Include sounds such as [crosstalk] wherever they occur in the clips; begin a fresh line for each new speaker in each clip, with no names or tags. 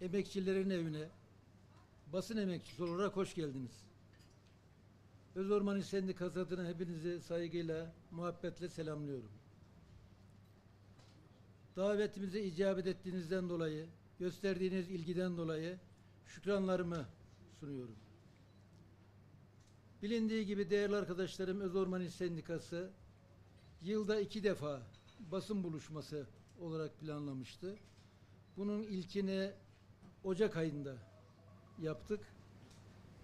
emekçilerin evine basın emekçisi olarak hoş geldiniz. Öz Orman Sendikası adına hepinizi saygıyla, muhabbetle selamlıyorum. Davetimize icabet ettiğinizden dolayı, gösterdiğiniz ilgiden dolayı şükranlarımı sunuyorum. Bilindiği gibi değerli arkadaşlarım Öz Orman Sendikası yılda iki defa basın buluşması olarak planlamıştı. Bunun ilkini Ocak ayında yaptık.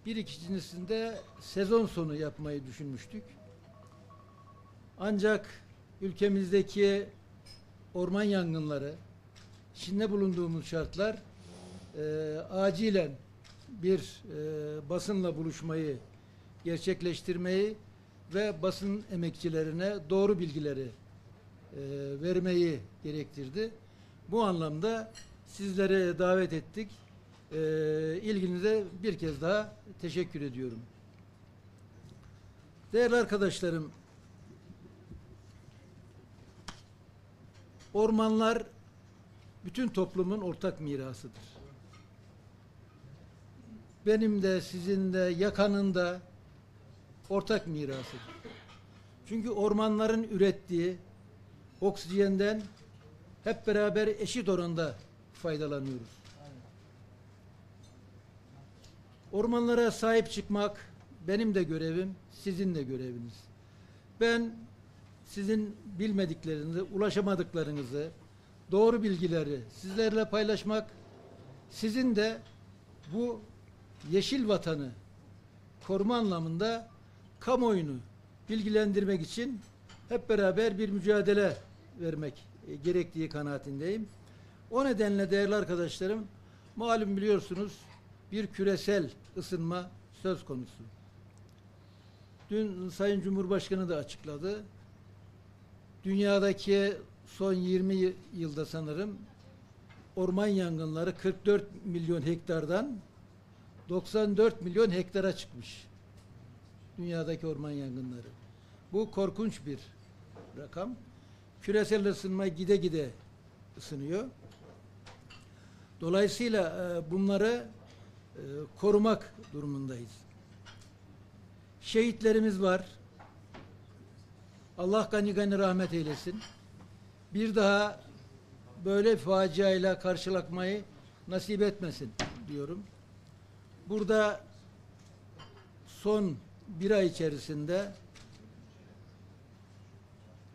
Bir ikincisinde sezon sonu yapmayı düşünmüştük. Ancak ülkemizdeki orman yangınları, içinde bulunduğumuz şartlar e, acilen bir e, basınla buluşmayı gerçekleştirmeyi ve basın emekçilerine doğru bilgileri e, vermeyi gerektirdi. Bu anlamda sizlere davet ettik. E, ilginize bir kez daha teşekkür ediyorum. Değerli arkadaşlarım, ormanlar bütün toplumun ortak mirasıdır. Benim de sizin de yakanın da ortak mirasıdır. Çünkü ormanların ürettiği oksijenden hep beraber eşit oranda faydalanıyoruz. Ormanlara sahip çıkmak benim de görevim, sizin de göreviniz. Ben sizin bilmediklerinizi, ulaşamadıklarınızı, doğru bilgileri sizlerle paylaşmak, sizin de bu yeşil vatanı koruma anlamında kamuoyunu bilgilendirmek için hep beraber bir mücadele vermek e, gerektiği kanaatindeyim. O nedenle değerli arkadaşlarım, malum biliyorsunuz bir küresel ısınma söz konusu. Dün Sayın Cumhurbaşkanı da açıkladı. Dünyadaki son 20 y- yılda sanırım orman yangınları 44 milyon hektardan 94 milyon hektara çıkmış. Dünyadaki orman yangınları. Bu korkunç bir rakam. Küresel ısınma gide gide ısınıyor. Dolayısıyla e, bunları e, korumak durumundayız. Şehitlerimiz var. Allah gani gani rahmet eylesin. Bir daha böyle faciayla karşılaşmayı nasip etmesin diyorum. Burada son bir ay içerisinde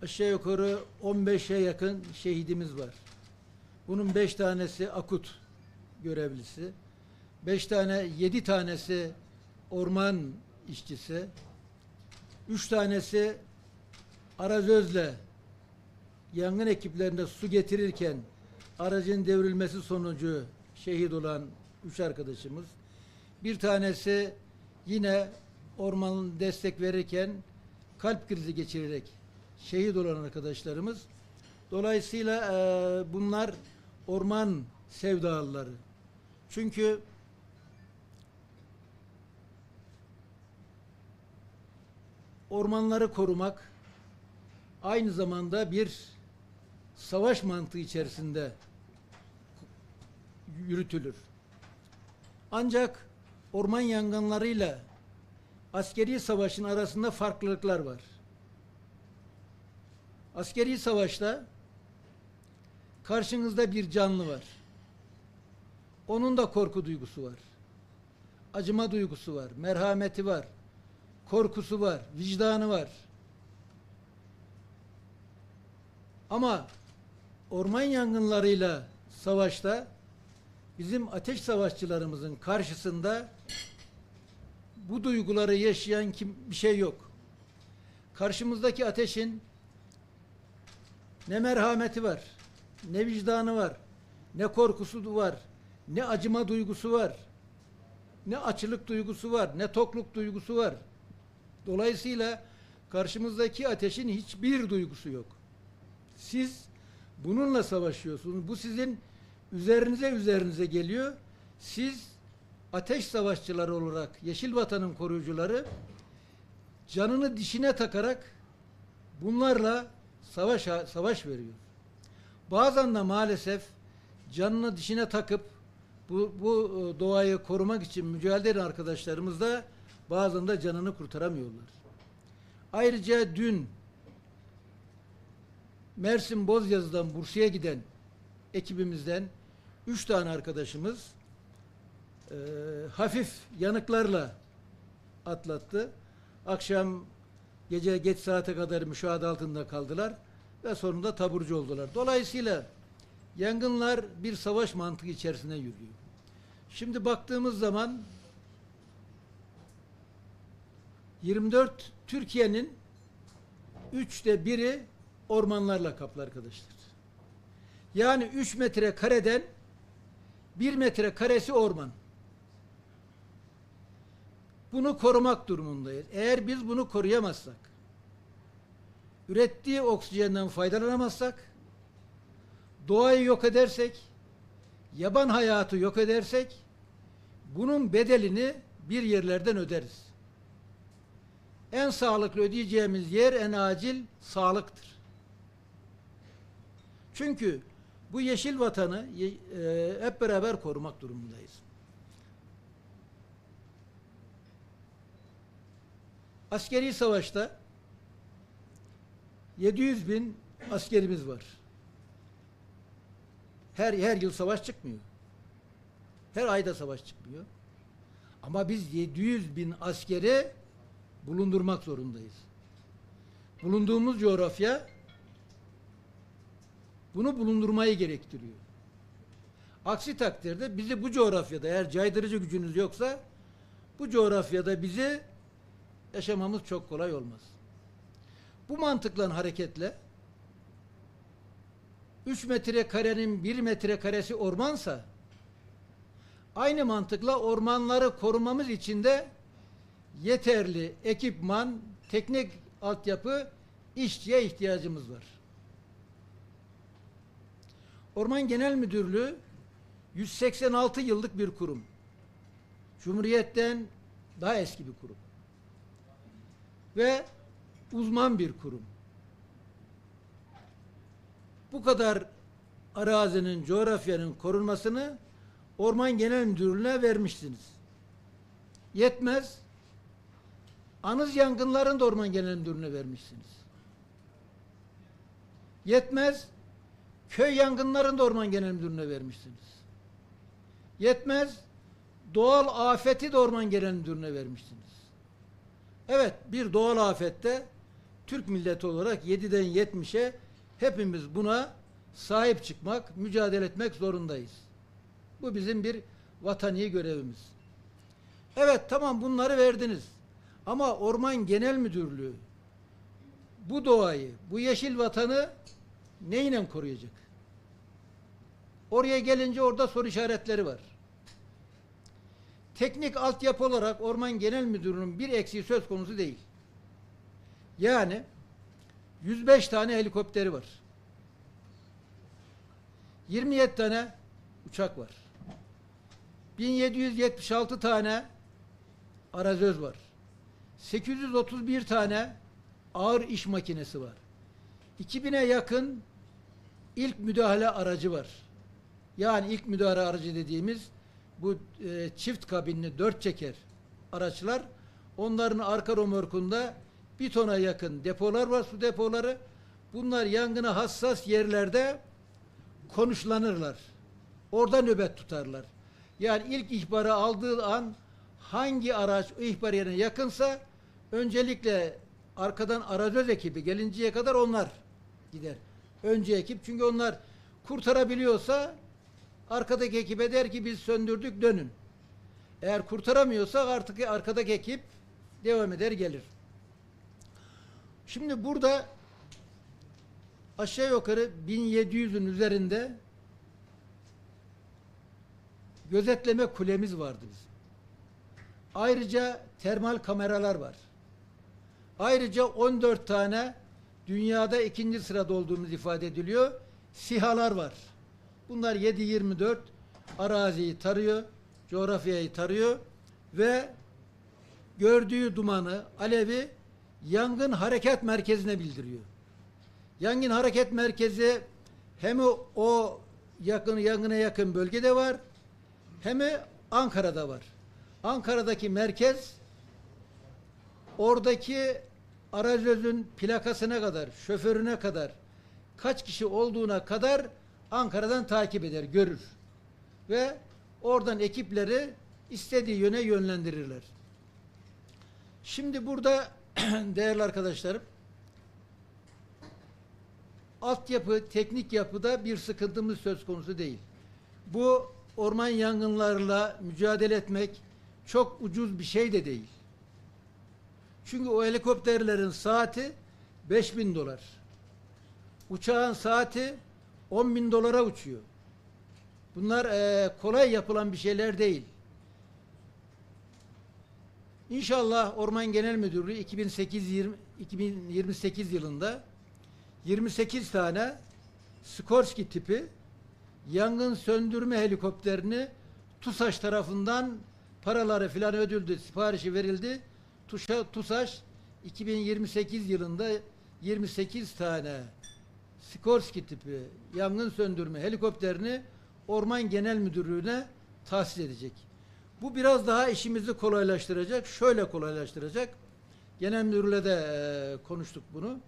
aşağı yukarı 15'e yakın şehidimiz var. Bunun 5 tanesi akut görevlisi. 5 tane, 7 tanesi orman işçisi. 3 tanesi arazözle yangın ekiplerinde su getirirken aracın devrilmesi sonucu şehit olan üç arkadaşımız. Bir tanesi yine ormanın destek verirken kalp krizi geçirerek şehit olan arkadaşlarımız. Dolayısıyla e, bunlar orman sevdalıları. Çünkü ormanları korumak aynı zamanda bir savaş mantığı içerisinde yürütülür. Ancak orman yangınlarıyla askeri savaşın arasında farklılıklar var. Askeri savaşta karşınızda bir canlı var. Onun da korku duygusu var. Acıma duygusu var, merhameti var, korkusu var, vicdanı var. Ama orman yangınlarıyla savaşta bizim ateş savaşçılarımızın karşısında bu duyguları yaşayan kim bir şey yok. Karşımızdaki ateşin ne merhameti var, ne vicdanı var, ne korkusu var, ne acıma duygusu var, ne açılık duygusu var, ne tokluk duygusu var. Dolayısıyla karşımızdaki ateşin hiçbir duygusu yok. Siz bununla savaşıyorsunuz. Bu sizin üzerinize üzerinize geliyor. Siz ateş savaşçıları olarak Yeşil Vatan'ın koruyucuları canını dişine takarak bunlarla savaş savaş veriyor. Bazen de maalesef canını dişine takıp Bu, bu e, doğayı korumak için mücadele eden arkadaşlarımız da bazen de canını kurtaramıyorlar. Ayrıca dün Mersin Bozyazı'dan Bursa'ya giden ekibimizden üç tane arkadaşımız e, hafif yanıklarla atlattı. Akşam gece geç saate kadar müşahede altında kaldılar ve sonunda taburcu oldular. Dolayısıyla yangınlar bir savaş mantığı içerisinde yürüyor. Şimdi baktığımız zaman 24 Türkiye'nin üçte biri ormanlarla kaplı arkadaşlar. Yani 3 metre kareden 1 metre karesi orman. Bunu korumak durumundayız. Eğer biz bunu koruyamazsak, ürettiği oksijenden faydalanamazsak, doğayı yok edersek, yaban hayatı yok edersek, bunun bedelini bir yerlerden öderiz. En sağlıklı ödeyeceğimiz yer en acil sağlıktır. Çünkü bu yeşil vatanı e, hep beraber korumak durumundayız. Askeri savaşta 700 bin askerimiz var. Her her yıl savaş çıkmıyor. Her ayda savaş çıkmıyor. Ama biz 700 bin askeri bulundurmak zorundayız. Bulunduğumuz coğrafya bunu bulundurmayı gerektiriyor. Aksi takdirde bizi bu coğrafyada eğer caydırıcı gücünüz yoksa bu coğrafyada bizi yaşamamız çok kolay olmaz. Bu mantıkla hareketle 3 metre karenin 1 metre karesi ormansa aynı mantıkla ormanları korumamız için de yeterli ekipman, teknik altyapı, işçiye ihtiyacımız var. Orman Genel Müdürlüğü 186 yıllık bir kurum. Cumhuriyetten daha eski bir kurum. Ve uzman bir kurum. Bu kadar arazinin, coğrafyanın korunmasını Orman Genel Müdürlüğü'ne vermişsiniz. Yetmez. Anız yangınlarını da Orman Genel Müdürlüğü'ne vermişsiniz. Yetmez. Köy yangınlarını da Orman Genel Müdürlüğü'ne vermişsiniz. Yetmez. Doğal afeti de Orman Genel Müdürlüğü'ne vermişsiniz. Evet, bir doğal afette Türk milleti olarak 7'den 70'e hepimiz buna sahip çıkmak, mücadele etmek zorundayız. Bu bizim bir vatani görevimiz. Evet tamam bunları verdiniz. Ama Orman Genel Müdürlüğü bu doğayı, bu yeşil vatanı neyle koruyacak? Oraya gelince orada soru işaretleri var. Teknik altyapı olarak Orman Genel Müdürlüğü'nün bir eksiği söz konusu değil. Yani 105 tane helikopteri var. 27 tane uçak var. 1776 tane arazöz var. 831 tane ağır iş makinesi var. 2000'e yakın ilk müdahale aracı var. Yani ilk müdahale aracı dediğimiz bu e, çift kabinli dört çeker araçlar. Onların arka romorkunda bir tona yakın depolar var, su depoları. Bunlar yangına hassas yerlerde konuşlanırlar. Orada nöbet tutarlar. Yani ilk ihbarı aldığı an hangi araç ihbar yerine yakınsa öncelikle arkadan arazöz ekibi gelinceye kadar onlar gider. Önce ekip çünkü onlar kurtarabiliyorsa arkadaki ekibe der ki biz söndürdük dönün. Eğer kurtaramıyorsa artık arkadaki ekip devam eder gelir. Şimdi burada aşağı yukarı 1700'ün üzerinde gözetleme kulemiz vardı bizim. Ayrıca termal kameralar var. Ayrıca 14 tane dünyada ikinci sırada olduğumuz ifade ediliyor. SİHA'lar var. Bunlar 7-24 araziyi tarıyor, coğrafyayı tarıyor ve gördüğü dumanı, alevi yangın hareket merkezine bildiriyor. Yangın hareket merkezi hem o, yakın yangına yakın bölgede var hem Ankara'da var. Ankara'daki merkez oradaki aracözün plakasına kadar, şoförüne kadar, kaç kişi olduğuna kadar Ankara'dan takip eder, görür. Ve oradan ekipleri istediği yöne yönlendirirler. Şimdi burada [clears throat] değerli arkadaşlarım altyapı, teknik yapıda bir sıkıntımız söz konusu değil. Bu orman yangınlarla mücadele etmek çok ucuz bir şey de değil. Çünkü o helikopterlerin saati 5000 dolar. Uçağın saati 10 bin dolara uçuyor. Bunlar eee, kolay yapılan bir şeyler değil. İnşallah Orman Genel Müdürlüğü 2008 20 2028 yılında 28 tane Skorsky tipi yangın söndürme helikopterini TUSAŞ tarafından paraları filan ödüldü, siparişi verildi. TUSA, TUSAŞ 2028 yılında 28 tane Skorsky tipi yangın söndürme helikopterini Orman Genel Müdürlüğü'ne tahsis edecek. Bu biraz daha işimizi kolaylaştıracak. Şöyle kolaylaştıracak. Genel Müdürlüğü'yle de e, konuştuk bunu.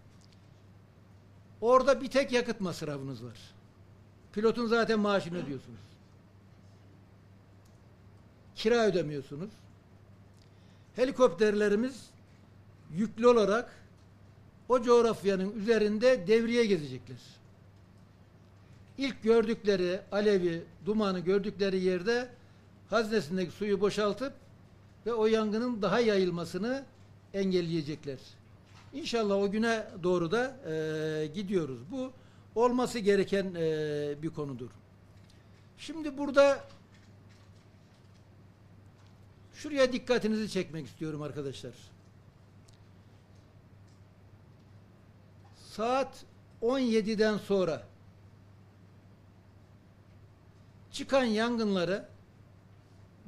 Orada bir tek yakıt masrafınız var. Pilotun zaten maaşını ödüyorsunuz. Kira ödemiyorsunuz. Helikopterlerimiz yüklü olarak o coğrafyanın üzerinde devriye gezecekler. İlk gördükleri alevi, dumanı gördükleri yerde haznesindeki suyu boşaltıp ve o yangının daha yayılmasını engelleyecekler. İnşallah o güne doğru da e, gidiyoruz. Bu olması gereken e, bir konudur. Şimdi burada şuraya dikkatinizi çekmek istiyorum arkadaşlar. Saat 17'den sonra çıkan yangınları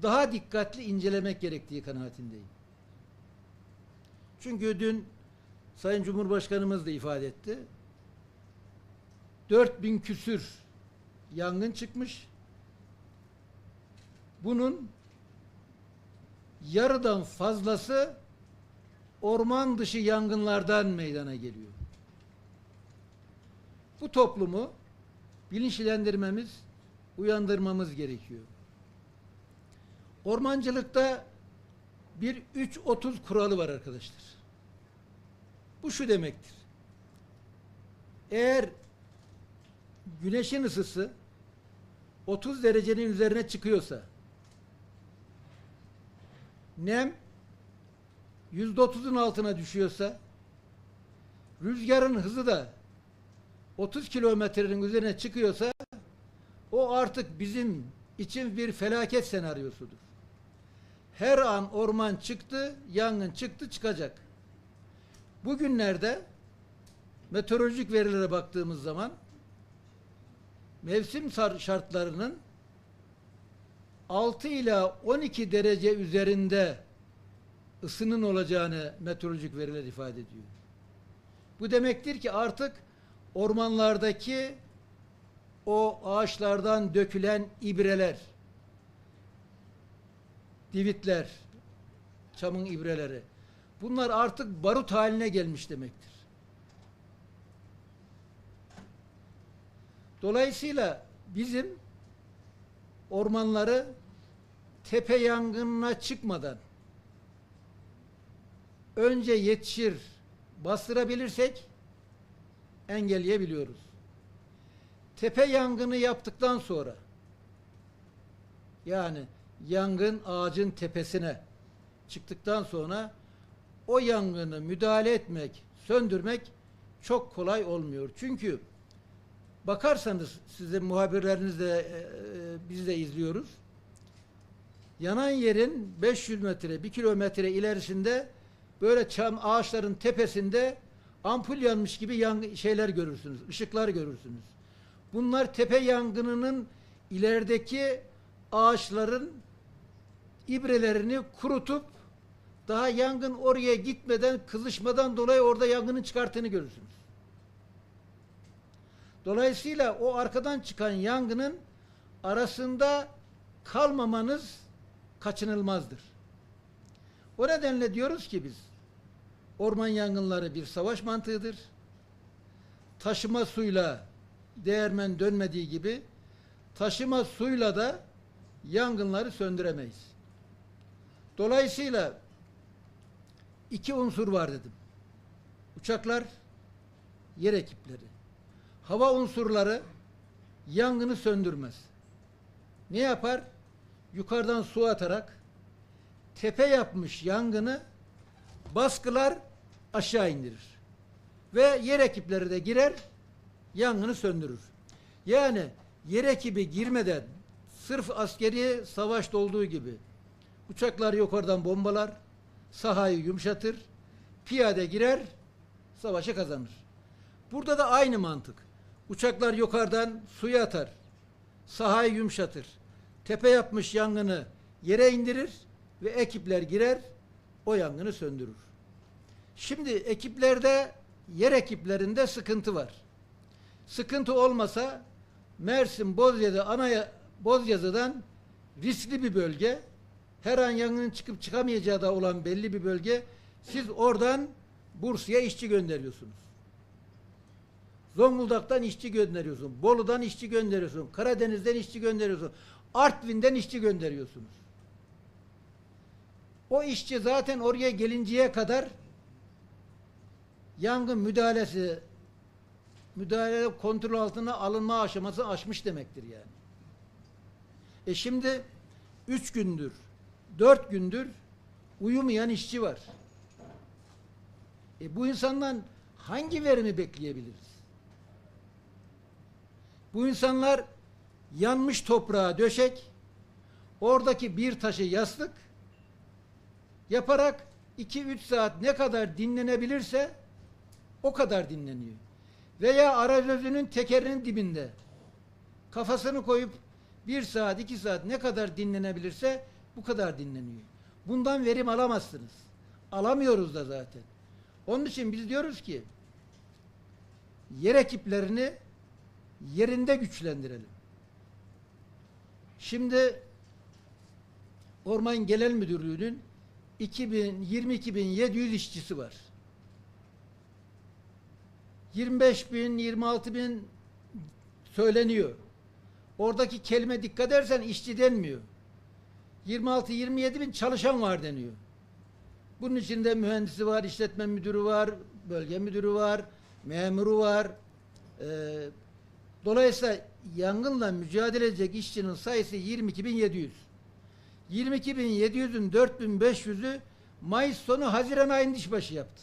daha dikkatli incelemek gerektiği kanaatindeyim. Çünkü dün Sayın Cumhurbaşkanımız da ifade etti. 4000 küsür yangın çıkmış. Bunun yarıdan fazlası orman dışı yangınlardan meydana geliyor. Bu toplumu bilinçlendirmemiz, uyandırmamız gerekiyor. Ormancılıkta bir 3-30 kuralı var arkadaşlar. Bu şu demektir. Eğer güneşin ısısı 30 derecenin üzerine çıkıyorsa nem %30'un altına düşüyorsa rüzgarın hızı da 30 kilometrenin üzerine çıkıyorsa o artık bizim için bir felaket senaryosudur. Her an orman çıktı, yangın çıktı, çıkacak. Bugünlerde meteorolojik verilere baktığımız zaman mevsim şartlarının 6 ila 12 derece üzerinde ısının olacağını meteorolojik veriler ifade ediyor. Bu demektir ki artık ormanlardaki o ağaçlardan dökülen ibreler, divitler, çamın ibreleri, bunlar artık barut haline gelmiş demektir. Dolayısıyla bizim ormanları tepe yangınına çıkmadan önce yetişir, bastırabilirsek engelleyebiliyoruz. Tepe yangını yaptıktan sonra yani yangın ağacın tepesine çıktıktan sonra o yangını müdahale etmek, söndürmek çok kolay olmuyor. Çünkü bakarsanız sizin muhabirleriniz de e, e, biz de izliyoruz. Yanan yerin 500 metre, 1 kilometre ilerisinde böyle çam ağaçların tepesinde ampul yanmış gibi yang şeyler görürsünüz, ışıklar görürsünüz. Bunlar tepe yangınının ilerideki ağaçların ibrelerini kurutup daha yangın oraya gitmeden, kızışmadan dolayı orada yangının çıkarttığını görürsünüz. Dolayısıyla o arkadan çıkan yangının arasında kalmamanız kaçınılmazdır. O nedenle diyoruz ki biz orman yangınları bir savaş mantığıdır. Taşıma suyla değirmen dönmediği gibi taşıma suyla da yangınları söndüremeyiz. Dolayısıyla iki unsur var dedim. Uçaklar, yer ekipleri. Hava unsurları yangını söndürmez. Ne yapar? Yukarıdan su atarak tepe yapmış yangını baskılar aşağı indirir. Ve yer ekipleri de girer yangını söndürür. Yani yer ekibi girmeden sırf askeri savaşta olduğu gibi uçaklar yukarıdan bombalar, sahayı yumuşatır, piyade girer, savaşı kazanır. Burada da aynı mantık. Uçaklar yukarıdan suya atar, sahayı yumuşatır, tepe yapmış yangını yere indirir ve ekipler girer, o yangını söndürür. Şimdi ekiplerde, yer ekiplerinde sıkıntı var. Sıkıntı olmasa Mersin Bozyazı ana Bozyazı'dan riskli bir bölge. Her an yangının çıkıp çıkamayacağı da olan belli bir bölge. Siz oradan Bursa'ya işçi gönderiyorsunuz. Zonguldak'tan işçi gönderiyorsun. Bolu'dan işçi gönderiyorsun. Karadeniz'den işçi gönderiyorsun. Artvin'den işçi gönderiyorsunuz. O işçi zaten oraya gelinceye kadar yangın müdahalesi müdahale kontrol altına alınma aşaması aşmış demektir yani. E şimdi üç gündür, dört gündür uyumayan işçi var. E bu insandan hangi verimi bekleyebiliriz? Bu insanlar yanmış toprağa döşek, oradaki bir taşı yastık yaparak 2-3 saat ne kadar dinlenebilirse o kadar dinleniyor. Veya arazözünün tekerinin dibinde kafasını koyup bir saat, iki saat ne kadar dinlenebilirse bu kadar dinleniyor. Bundan verim alamazsınız. Alamıyoruz da zaten. Onun için biz diyoruz ki yer ekiplerini yerinde güçlendirelim. Şimdi Orman Genel Müdürlüğü'nün 20-22.700 işçisi var. 25 bin, 26 bin söyleniyor. Oradaki kelime dikkat edersen işçi denmiyor. 26-27 bin çalışan var deniyor. Bunun içinde mühendisi var, işletme müdürü var, bölge müdürü var, memuru var. Ee, dolayısıyla yangınla mücadele edecek işçinin sayısı 22.700. 22.700'ün 4.500'ü Mayıs sonu Haziran ayının işbaşı yaptı.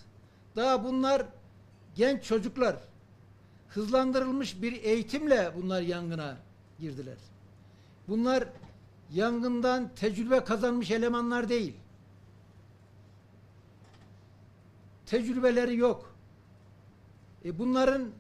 Daha bunlar genç çocuklar hızlandırılmış bir eğitimle bunlar yangına girdiler. Bunlar yangından tecrübe kazanmış elemanlar değil. Tecrübeleri yok. E bunların